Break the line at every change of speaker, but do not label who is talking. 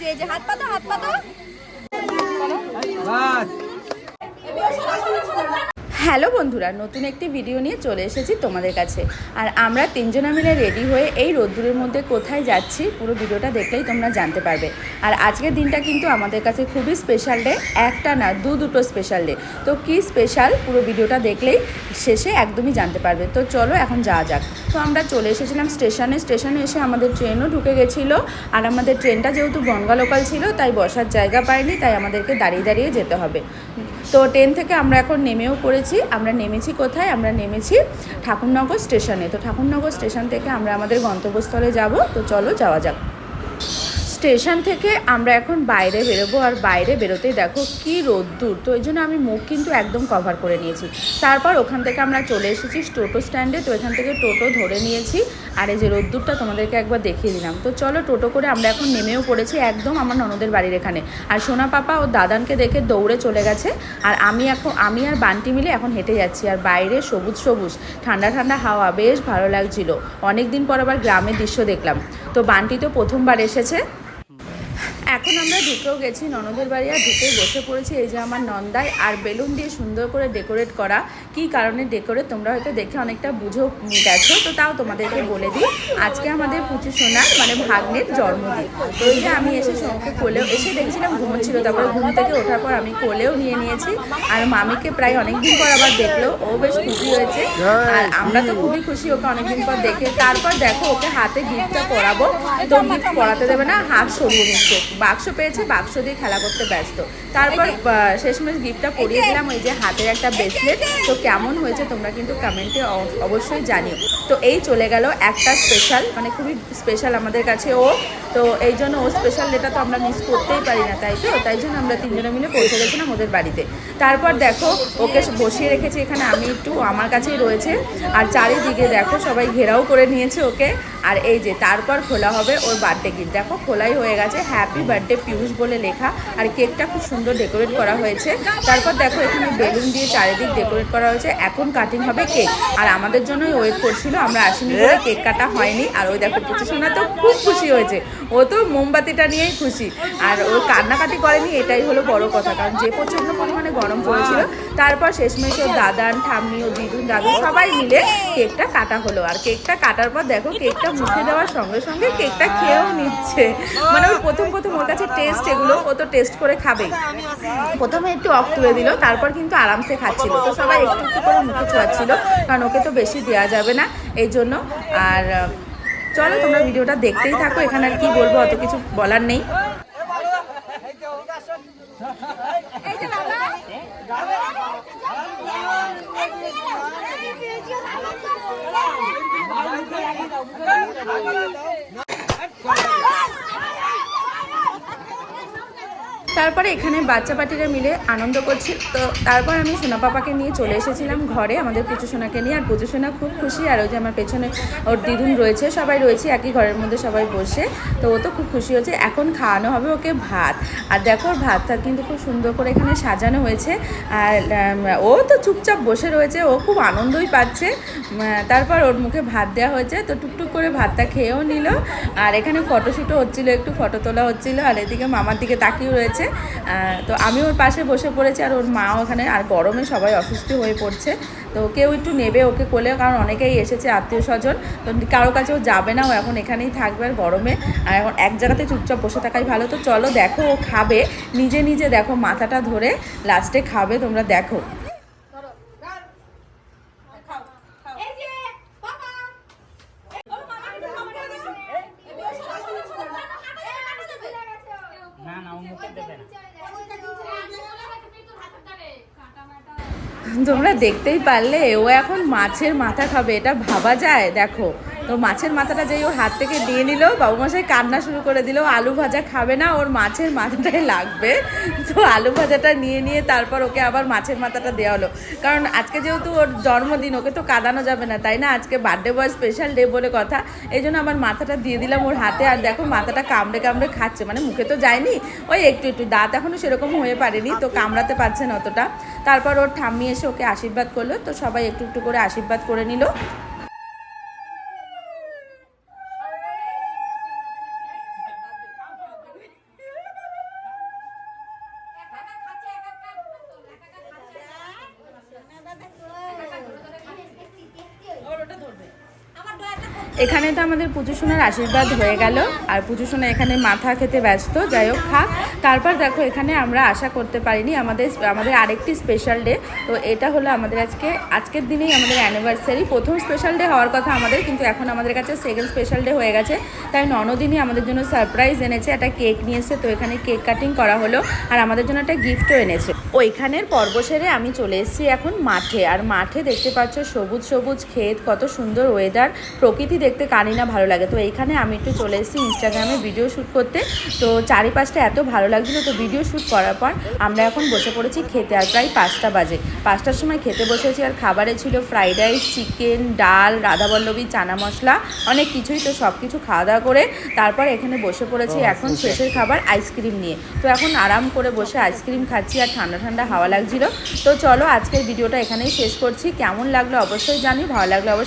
যে এই যে হাত পাতো হাত পাতো হ্যালো বন্ধুরা, নতুন একটি ভিডিও নিয়ে চলে এসেছি তোমাদের কাছে। আর আমরা তিনজনা মিলে রেডি হয়ে এই রোদ্দুরের মধ্যে কোথায় যাচ্ছি, পুরো ভিডিওটা দেখলেই তোমরা জানতে পারবে। আর আজকের দিনটা কিন্তু আমাদের কাছে খুবই স্পেশাল ডে একটা না, দু দুটো স্পেশাল ডে তো কি স্পেশাল পুরো ভিডিওটা দেখলেই শেষে একদমই জানতে পারবে। তো চলো এখন যাওয়া যাক। তো আমরা চলে এসেছিলাম স্টেশনে। স্টেশনে এসে আমাদের ট্রেনও ঢুকে গেছিল। আর আমাদের ট্রেনটা যেহেতু বনগা লোকাল ছিল, তাই বসার জায়গা পাইনি, তাই আমাদেরকে দাঁড়িয়ে দাঁড়িয়ে যেতে হবে। তো ট্রেন থেকে আমরা এখন নেমেও পড়েছি। আমরা নেমেছি কোথায়? আমরা নেমেছি ঠাকুরনগর স্টেশনে। তো ঠাকুরনগর স্টেশন থেকে আমরা আমাদের গন্তব্যস্থলে যাব। তো চলো যাওয়া যাক। স্টেশন থেকে আমরা এখন বাইরে বেরোবো আর বাইরে বেরোতেই দেখো কি রোদ্দুর। তো ওই জন্য আমি মুখ কিন্তু একদম কভার করে নিয়েছি। তারপর ওখান থেকে আমরা চলে এসেছি টোটো স্ট্যান্ডে তো এখান থেকে টোটো ধরে নিয়েছি। আর এই যে রোদ্দুরটা তোমাদেরকে একবার দেখিয়ে দিলাম। তো চলো টোটো করে আমরা এখন নেমেও পড়েছি একদম আমার ননদের বাড়ির এখানে। আর সোনা পাপা ও দাদানকে দেখে দৌড়ে চলে গেছে। আর আমি এখন, আমি আর বান্টি মিলে এখন হেঁটে যাচ্ছি। আর বাইরে সবুজ সবুজ, ঠান্ডা ঠান্ডা হাওয়া, বেশ ভালো লাগছিল। অনেক দিন পর আবার গ্রামের দৃশ্য দেখলাম। তো বান্টি তো প্রথমবার এসেছে। এখন আমরা ঢুকেও গেছি, ননদের বাড়ি আর ঢুকে বসে পড়েছি। এই যে আমার নন্দায় আর বেলুন দিয়ে সুন্দর করে ডেকোরেট করা। কি কারণে ডেকোরেট তোমরা হয়তো দেখে অনেকটা বুঝেও গেছো, তো তাও তোমাদেরকে বলে দিই। আজকে আমাদের পুচু সোনা মানে ভাগ্নের জন্মদিন। তো এই যে আমি এসে সোনাকে কোলেও, এসে দেখছিলাম ঘুমোচ্ছিল তারপরে ঘুম থেকে ওঠার পর আমি কোলেও নিয়ে নিয়েছি। আর মামিকে প্রায় অনেকদিন পর আবার দেখল, ও বেশ খুশি হয়েছে। আর আমরা তো খুবই খুশি ওকে অনেকদিন পর দেখে। তারপর দেখো ওকে হাতে গিফটটা পরাবো, তো গিফট পরাতে দেবে না, হাত সরিয়ে নিচ্ছে। বাক্স পেয়েছে বাক্স দিয়ে খেলা করতে ব্যস্ত। তারপর শেষমেশ গিফটটা পরিয়ে দিলাম ওই যে হাতের একটা ব্রেসলেট তো কেমন হয়েছে তোমরা কিন্তু কমেন্টে অবশ্যই জানিও। তো এই চলে গেল একটা স্পেশাল মানে খুবই স্পেশাল আমাদের কাছে ও। তো এই জন্য ও স্পেশাল ডেটা তো আমরা মিস করতেই পারি না তাই তো? তাই জন্য আমরা তিনজনে মিলে পৌঁছে গেছিলাম ওদের বাড়িতে। তারপর দেখো ওকে বসিয়ে রেখেছি এখানে আমি একটু আমার কাছেই রয়েছে। আর চারিদিকে দেখো সবাই ঘেরাও করে নিয়েছে ওকে। আর এই যে তারপর খোলা হবে ওর বার্থডে গিফট দেখো খোলাই হয়ে গেছে। হ্যাপি বার্থডে পিউষ বলে লেখা আর কেকটা খুব সুন্দর ডেকোরেট করা হয়েছে। তারপর দেখো এখানে বেলুন দিয়ে চারিদিক ডেকোরেট করা হয়েছে। এখন কাটিং হবে কেক। আর আমাদের জন্যই ওয়েট করছিল, আমরা আসিনি বলে কেক কাটা হয়নি। আর ওই দেখো কিছু শোনা তো খুব খুশি হয়েছে। ও তো মোমবাতিটা নিয়েই খুশি। আর ও কান্নাকাটি করেনি, এটাই হলো বড় কথা। কারণ যে প্রচণ্ড পরিমাণে গরম পড়েছিল, তারপর শেষমেশ ওর দাদান, ঠাম্মি ও দিদুন, দাদু সবাই মিলে কেকটা কাটা হলো। আর কেকটা কাটার পর দেখো কেকটা মুখে দেওয়ার সঙ্গে সঙ্গে কেকটা খেয়েও নিচ্ছে। মানে ওর প্রথম প্রথম ওর কাছে টেস্ট এগুলো, ও তো টেস্ট করে খাবে প্রথমে একটু অফ তুলে দিল, তারপর কিন্তু আরামসে খাচ্ছিল। তো সবাই একটু একটু করে মুখে ছোঁয়াচ্ছিল কারণ ওকে তো বেশি দেওয়া যাবে না, এই জন্য। আর, চলো তোমরা ভিডিওটা দেখতেই থাকো, এখানে আর কি বলব, অত কিছু বলার নেই। তারপরে এখানে বাচ্চা পাটিরা মিলে আনন্দ করছি। তো তারপর আমি সোনা পাপাকে নিয়ে চলে এসেছিলাম ঘরে, আমাদের পুচু সোনাকে নিয়ে। আর পুচু সোনা খুব খুশি। আর ওই যে আমার পেছনে ওর দিদুন রয়েছে, সবাই রয়েছে একই ঘরের মধ্যে সবাই বসে। তো ও তো খুব খুশি হয়েছে এখন খাওয়ানো হবে ওকে ভাত। আর দেখো, ওর ভাতটা কিন্তু খুব সুন্দর করে এখানে সাজানো হয়েছে। আর ও তো চুপচাপ বসে রয়েছে। ও খুব আনন্দই পাচ্ছে। তারপর ওর মুখে ভাত দেওয়া হয়েছে। তো টুকটুক করে ভাতটা খেয়েও নিল। আর এখানে ফটোশ্যুটও হচ্ছিল, একটু ফটো তোলা হচ্ছিল। আর এদিকে মামার দিকে তাকিয়েও রয়েছে। তো আমি ওর পাশে বসে পড়েছি আর ওর মা ওখানে আর গরমে সবাই অসুস্থ হয়ে পড়ছে। তো কেউ একটু নেবে ওকে কোলে, কারণ অনেকেই এসেছে, আত্মীয় স্বজন। তো কারও কাছেও যাবে না, ও এখন এখানেই থাকবে আর গরমে। আর এখন এক জায়গাতে চুপচাপ বসে থাকাই ভালো। তো চলো দেখো ও খাবে। নিজে নিজে দেখো মাথাটা ধরে, লাস্টে খাবে, তোমরা দেখো
এই যে বাবা
না না ও মুখে দেবে না
তোমরা দেখতেই পারলে ও এখন মাছের মাথা খাবে এটা ভাবা যায় দেখো। তো মাছের মাথাটা যেই ওর হাত থেকে দিয়ে নিল বাবু মশাই কান্না শুরু করে দিল, আলু ভাজা খাবে না, ওর মাছের মাথাটাই লাগবে। তো আলু ভাজাটা নিয়ে নিয়ে তারপর ওকে আবার মাছের মাথাটা দেওয়া হলো। কারণ আজকে যেহেতু ওর জন্মদিন, ওকে তো কাঁদানো যাবে না, তাই না? আজকে বার্থডে বয় স্পেশাল ডে বলে কথা। এই জন্য আমার মাথাটা দিয়ে দিলাম ওর হাতে, আর দেখো মাথাটা কামড়ে কামড়ে খাচ্ছে। মানে মুখে তো যায়নি, ওই একটু একটু, দাঁত এখনও সেরকম হয়ে পারেনি, তো কামড়াতে পারছে না অতটা। তারপর ওর ঠাম্মি এসে ওকে আশীর্বাদ করল, তো সবাই একটু একটু করে আশীর্বাদ করে নিল। এখানে তো আমাদের পুজো সোনার আশীর্বাদ হয়ে গেল। আর পুজো সোনা এখানে মাথা খেতে ব্যস্ত, যাই হোক খাক তারপর দেখো, এখানে আমরা আশা করতে পারিনি, আমাদের আমাদের আরেকটি স্পেশাল ডে তো এটা হলো আমাদের আজকে, আজকের দিনেই আমাদের অ্যানিভার্সারি প্রথম স্পেশাল ডে হওয়ার কথা আমাদের, কিন্তু এখন আমাদের কাছে সেকেন্ড স্পেশাল ডে হয়ে গেছে। তাই ননদিনই আমাদের জন্য সারপ্রাইজ এনেছে, একটা কেক নিয়ে এসে তো এখানে কেক কাটিং করা হলো, আর আমাদের জন্য একটা গিফটও এনেছে। ওইখানের পর্ব সেরে আমি চলে এসেছি এখন মাঠে। আর মাঠে দেখতে পাচ্ছ সবুজ সবুজ ক্ষেত, কত সুন্দর ওয়েদার প্রকৃতি দেখতে কারি না ভালো লাগে। তো এইখানে আমি একটু চলে এসেছি ইনস্টাগ্রামে ভিডিও শ্যুট করতে। তো চারিপাশটা এত ভালো লাগছিল তো ভিডিও শ্যুট করার পর আমরা এখন বসে পড়েছি খেতে আর প্রায় পাঁচটা বাজে। পাঁচটার সময় খেতে বসেছি আর খাবারে ছিল ফ্রাইড রাইস চিকেন ডাল রাধাবল্লভী চানা মশলা অনেক কিছুই। তো সব কিছু খাওয়া দাওয়া করে তারপর এখানে বসে পড়েছি এখন শেষের খাবার আইসক্রিম নিয়ে। তো এখন আরাম করে বসে আইসক্রিম খাচ্ছি আর ঠান্ডা ঠান্ডা হাওয়া লাগছিল। তো চলো আজকের ভিডিওটা এখানেই শেষ করছি। কেমন লাগল অবশ্যই জানি ভালো লাগল অবশ্যই